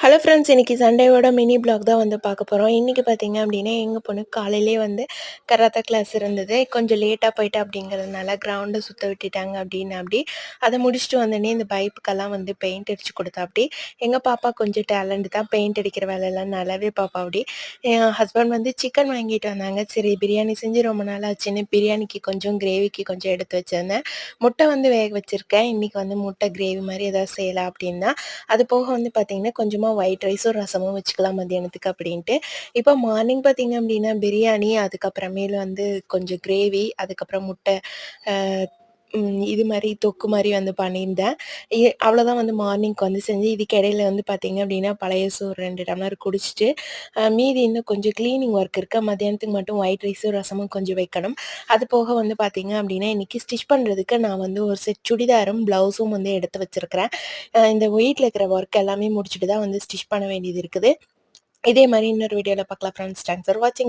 Hello friends இன்றைக்கி சண்டேவோட mini black தான் வந்து பார்க்க போகிறோம் இன்றைக்கி பார்த்தீங்க அப்படின்னா எங்கள் பொண்ணு காலையிலே வந்து கராத்தா கிளாஸ் இருந்தது. கொஞ்சம் லேட்டாக போயிட்டு அப்படிங்கிறதுனால கிரவுண்டை சுற்ற விட்டுட்டாங்க அப்படின்னு அப்படி. அதை முடிச்சுட்டு வந்தோடனே இந்த பைப்புக்கெல்லாம் வந்து பெயிண்ட் அடித்து கொடுத்தா அப்படி. எங்கள் பாப்பா கொஞ்சம் டேலண்ட் தான். பெயிண்ட் அடிக்கிற வேலையெல்லாம் நல்லாவே பாப்பா அப்படி. என் ஹஸ்பண்ட் வந்து சிக்கன் வாங்கிட்டு வந்தாங்க. சரி பிரியாணி செஞ்சு ரொம்ப நாள் ஆச்சுன்னு பிரியாணிக்கு கொஞ்சம் கிரேவிக்கு கொஞ்சம் எடுத்து வச்சுருந்தேன். முட்டை வந்து வேக வச்சுருக்கேன். இன்றைக்கி வந்து முட்டை கிரேவி மாதிரி எதாவது செய்யலாம் அப்படின்னா. அது போக வந்து பார்த்திங்கன்னா கொஞ்சமாக கொஞ்சமாக ஒயிட் ரைஸும் ரசமும் வச்சுக்கலாம் மத்தியானத்துக்கு அப்படின்ட்டு. இப்போ மார்னிங் பார்த்தீங்க அப்படின்னா பிரியாணி அதுக்கப்புறமேலு வந்து கொஞ்சம் கிரேவி அதுக்கப்புறம் முட்டை இது மாதிரி தொக்கு மாதிரி வந்து பண்ணியிருந்தேன். அவ்வளோதான் வந்து மார்னிங்க்கு வந்து செஞ்சு இதுக்கு இடையில வந்து பார்த்தீங்க அப்படின்னா பழைய சோறு ரெண்டு டம்ளர் குடிச்சிட்டு மீதி இன்னும் கொஞ்சம் க்ளீனிங் ஒர்க் இருக்குது மத்தியானத்துக்கு மட்டும் ஒயிட் ரைஸும் ரசமும் கொஞ்சம் வைக்கணும். அது போக வந்து பார்த்தீங்க அப்படின்னா இன்றைக்கி ஸ்டிச் பண்ணுறதுக்கு நான் வந்து ஒரு செட் சுடிதாரும் ப்ளவுஸும் வந்து எடுத்து வச்சுருக்கிறேன். இந்த வீட்டில் இருக்கிற ஒர்க் எல்லாமே முடிச்சுட்டு தான் வந்து ஸ்டிச் பண்ண வேண்டியது இருக்குது. இதே மாதிரி இன்னொரு வீடியோவில் பார்க்கலாம் ஃப்ரெண்ட்ஸ் தேங்க்ஸ் ஃபார் வாட்சிங்